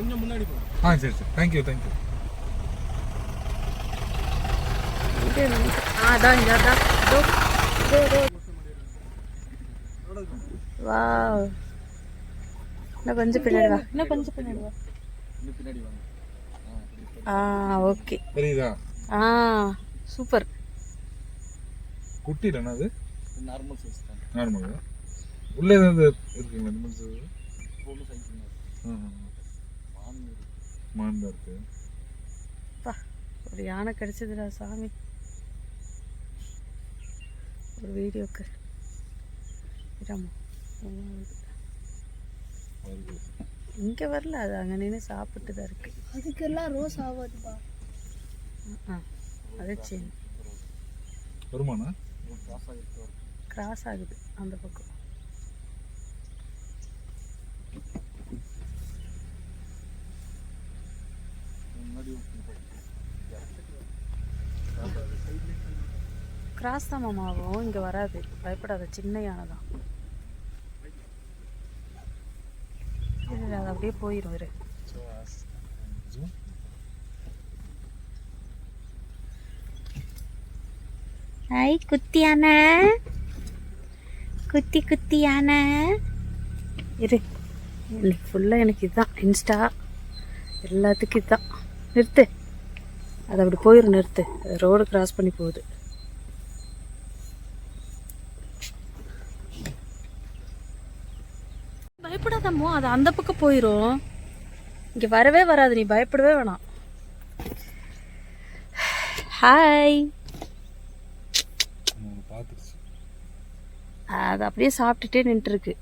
கொஞ்சம் முன்னாடி போ ஆ சரி சரி. தேங்க்யூ தேங்க்யூ இது அதான் இங்க அதான் வாவ். இன்னும் கொஞ்சம் பின்னாடி வா. இன்னும் கொஞ்சம் பின்னாடி வா. இன்னும் பின்னாடி வாங்க. ஆ, ஓகே. தெரியுதா? ஆ சூப்பர். குட்டி தானே அது? நார்மல் சைஸ் தான். நார்மல் உள்ளே ஏதாவது இருக்குங்களா மாதிரி பொண்ணு சைஸ் ஆ மான் இருக்கு. மான் இருக்கு. பா ஒரு யானை கிடைச்சதுடா சாமி. ஒரு வீடியோக்கு இங்கே வரல அது அங்கே நின்று சாப்பிட்டு தான் இருக்கு. அதுக்கெல்லாம் ரோஸ் ஆகாதுப்பா. ஆ அது சரி வருமானா. கிராஸ் ஆகுது அந்த பக்கம் முன்னாடி ஒரு போ. கிராஸ் தான் மாமா ஆகும் இங்கே வராது. பயப்படாத சின்ன யானை தான் இரு, அது அப்படியே போயிடும் இரு. ஐ குட்டி யானை குட்டி குட்டி யானை இரு ஃபுல்லாக எனக்கு இதுதான் இன்ஸ்டா எல்லாத்துக்கும் இதுதான் நிறுத்து. அது அப்படி போயிடும் நிறுத்து. ரோடு கிராஸ் பண்ணி போகுது. பயப்படாதம்மோ அது அந்த பக்கம் போயிடும் இங்கே வரவே வராது நீ பயப்படவே வேணாம். ஹாய் அது அப்படியே சாப்பிட்டுட்டே நின்றுருக்கு.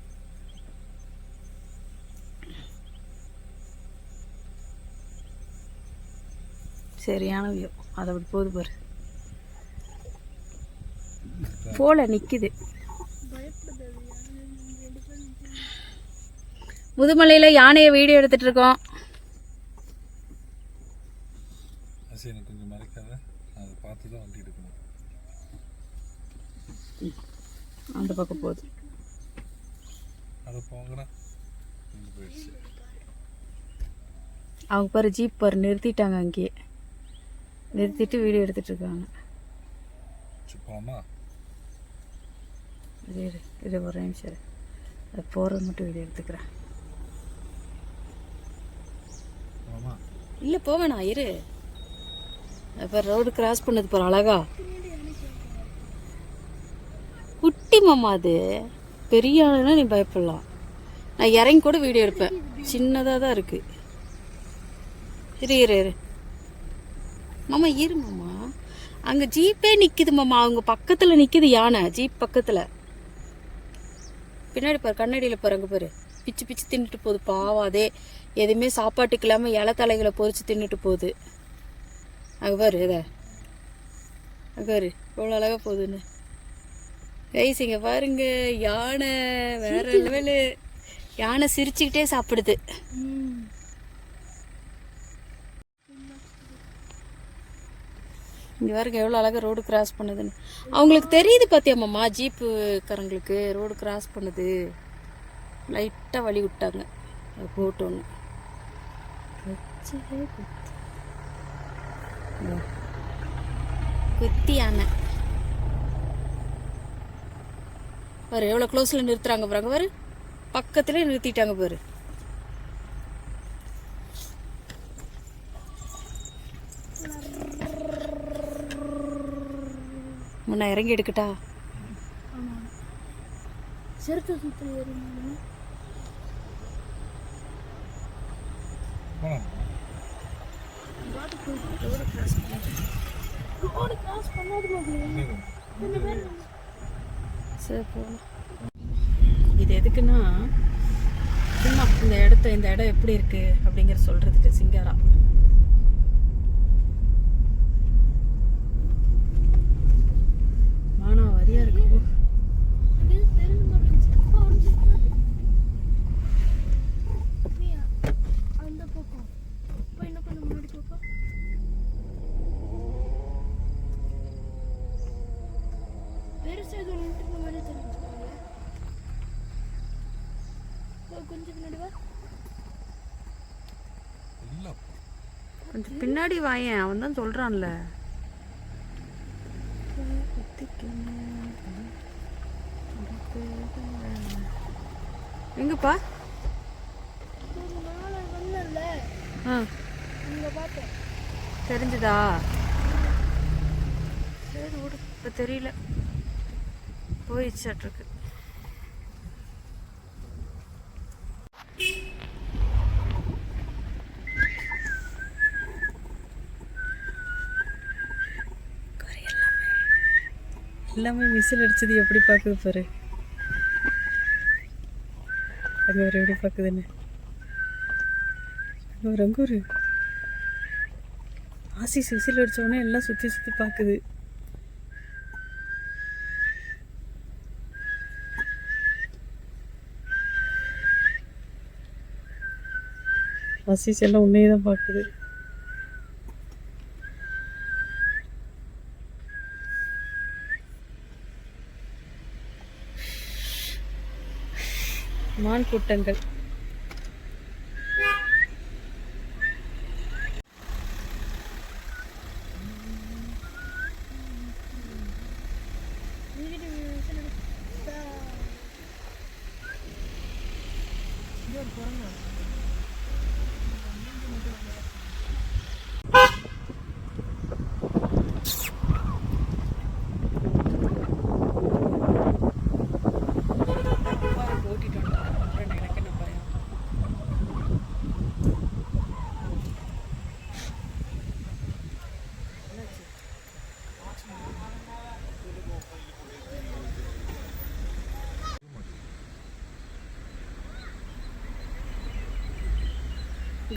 சரியான வியூ அது அப்படி போகுது பாரு. போல நிக்குது. முதுமலையில யானையை வீடியோ எடுத்துட்டு இருக்கோம். சரி எனக்கு கொஞ்சம் மறைக்காத. அதை பார்த்து தான் வண்டி எடுக்கணும் அந்த பக்கம் போகுது. அதை அவங்க பாரு ஜீப் பாரு நிறுத்திட்டாங்க அங்கேயே. நிறுத்திட்டு வீடியோ எடுத்துட்டு இருக்காங்க. இரு இரு ஒரு நிமிஷம். அது போகிறது மட்டும் வீடியோ எடுத்துக்கிறேன். இல்லை போவேணா இரு. இப்போ ரோடு கிராஸ் பண்ணது போகிற அழகா. குட்டி மாமா அது. பெரிய ஆளுனா நீ பயப்படலாம். நான் இறங்கி கூட வீடியோ எடுப்பேன். சின்னதாக தான் இருக்கு. இரு இரு இரு. மாமா இரு மாமா. அங்கே ஜீப்பே நிற்கிது மாமா. அவங்க பக்கத்தில் நிற்கிது யானை. ஜீப் பக்கத்தில். பின்னாடி பாரு கண்ணாடியில் பாரு அங்கே பாரு. பிச்சு பிச்சு தின்னுட்டு போகுது. பாவாதே எதுவுமே சாப்பாட்டுக்கு இல்லாமல் இலை தலைகளை பொறிச்சு தின்னுட்டு போகுது. அங்கே பாரு இதை. அங்கே பாரு எவ்வளோ அழகாக போகுதுன்னு. கைஸ் இங்கே பாருங்க யானை. வேற லெவலு. யானை சிரிச்சுக்கிட்டே சாப்பிடுது. இங்கே பாருங்க எவ்வளோ அழகாக ரோடு கிராஸ் பண்ணுதுன்னு. அவங்களுக்கு தெரியுது பார்த்தியாம்மாம்மா ஜீப்புக்காரங்களுக்கு ரோடு கிராஸ் பண்ணுது. லைட்டாக வழி விட்டாங்க. போட்டோன்னு. வச்சே குத்தி. யானை. பாரு எவ்வளோ க்ளோஸில் நிறுத்துறாங்க பாருங்க பாரு. பக்கத்துலேயே நிறுத்திட்டாங்க பாரு. முன்ன இறங்கி எடுக்கட்டா செருப்பு சுற்றி ஏறும் போகலாம் ரோடு கிராஸ் பண்ணாது மகளே. சரி போகலாம் இது எதுக்குன்னா சும்மா இந்த இடத்த இந்த இடம் எப்படி இருக்கு அப்படிங்கிற சொல்றதுக்கு சிங்காரா மானா வரியா இருக்கு போ. அது தெரிஞ்ச மாட்டேங்குது அப்பா உடஞ்சிருக்கு நீயா அந்த பக்கம் அப்பா என்ன பண்ண முன்னாடி பாப்பா பெருசா எதுவும் நின்று பின்னாடி வா கொஞ்சம் பின்னாடி வாயேன். அவன் தான் சொல்கிறான்ல எங்கப்பா? ஒரு ஆ. அங்க பார்த்தேன் சரி விடு இப்போ தெரியல. போயிடுச்சாட்ருக்கு எல்லாமே மிசில் அடிச்சது எப்படி பார்க்குது பாரு. அங்கே ஒரு எப்படி பார்க்குதுன்னு? அங்கே ஒரு அங்கே ஒரு ஆசிஸ் அடிச்ச உடனே எல்லாம் சுற்றி சுற்றி பார்க்குது. ஆசிஸ் எல்லாம் உன்னையே தான் பார்க்குது. மான் கூட்டங்கள்.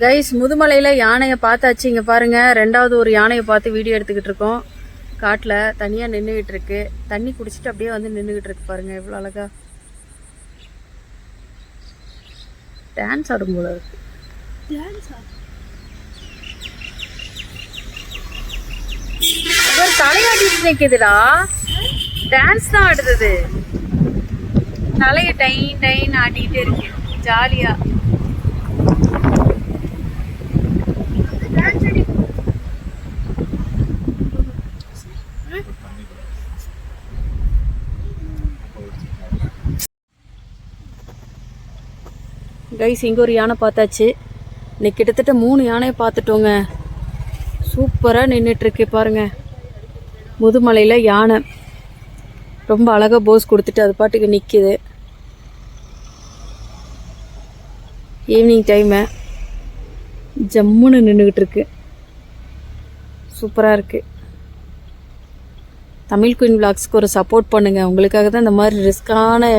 கைஸ் முதுமலையில் யானையை பார்த்தாச்சு இங்கே பாருங்கள் ரெண்டாவது ஒரு யானையை பார்த்து வீடியோ எடுத்துக்கிட்டு இருக்கோம். காட்டில் தனியாக நின்றுக்கிட்டு இருக்கு. தண்ணி குடிச்சிட்டு அப்படியே வந்து நின்றுக்கிட்டு இருக்கு பாருங்கள் எவ்வளோ அழகா. டான்ஸ் ஆடும் போல இருக்கு. தலையாட்டிட்டு நிற்குதுடா டான்ஸ் தான் ஆடுது தலையை டைன் டைன் ஆட்டிகிட்டே இருக்கு. ஜாலியாக கைஸ் இங்கே ஒரு யானை பார்த்தாச்சு. இன்னைக்கு கிட்டத்தட்ட மூணு யானையை பார்த்துட்டோங்க. சூப்பராக நின்றுட்டுருக்கு பாருங்கள் முதுமலையில் யானை. ரொம்ப அழகாக போஸ் கொடுத்துட்டு அது பாட்டுக்கு நிற்கிது ஈவினிங் டைமு ஜம்முன்னு நின்றுக்கிட்டு இருக்கு. சூப்பராக இருக்குது தமிழ் குயின் விளாக்ஸ்க்கு ஒரு சப்போர்ட் பண்ணுங்கள் உங்களுக்காக தான் இந்த மாதிரி ரிஸ்க்கான